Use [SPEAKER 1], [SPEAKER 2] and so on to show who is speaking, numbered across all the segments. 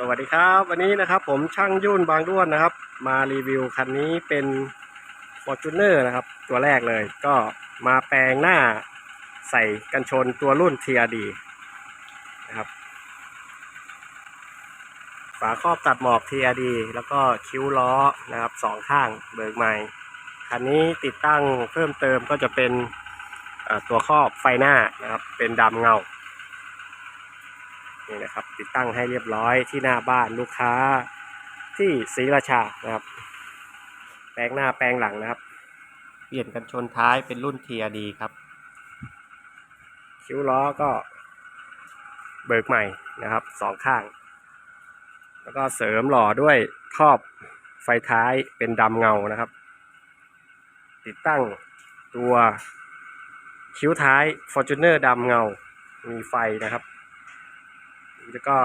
[SPEAKER 1] สวัสดีครับ วันนี้นะครับผมช่างยุ่นบางด้วนนะครับ มารีวิวคันนี้เป็น Fortuner นะครับ ตัวแรกเลยก็มาแปลงหน้าใส่กันชนตัวรุ่น TRD นะครับฝาครอบตัดหมอก TRD แล้วก็คิ้วล้อนะครับสองข้างเบิกใหม่ คันนี้ติดตั้งเพิ่มเติมก็จะเป็นตัวครอบไฟหน้านะครับ เป็นดำเงา นี่นะครับ ติดตั้งให้เรียบร้อยที่หน้าบ้านลูกค้าที่ศรีราชานะครับ แปลงหน้าแปลงหลังนะครับ เปลี่ยนกันชนท้ายเป็นรุ่น TRD ครับ คิ้วล้อก็เบิกใหม่นะครับสองข้าง แล้วก็เสริมหล่อด้วยครอบไฟท้ายเป็นดำเงานะครับ ติดตั้งตัวคิ้วท้าย Fortuner ดำเงา มีไฟนะครับ แล้วก็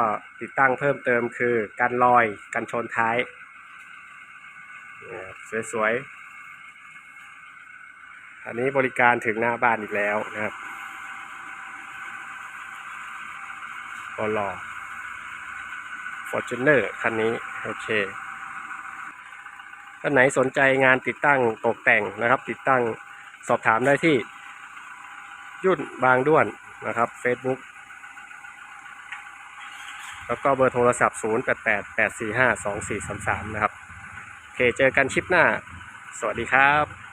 [SPEAKER 1] ติดตั้งเพิ่มเติมคือกันรอยกันชนท้าย สวยๆ อันนี้บริการถึงหน้าบ้านอีกแล้วนะครับบอลอ Fortuner คันนี้ โอเคท่านไหนสนใจงานติดตั้งตกแต่งนะครับ ติดตั้งสอบถามได้ที่ยุ่นบางด้วนนะครับ Facebook แล้วก็เบอร์โทรศัพท์ 0 8 8 8 4 5 2 4 3 3 นะครับโอเคเจอกันคลิปหน้า สวัสดีครับ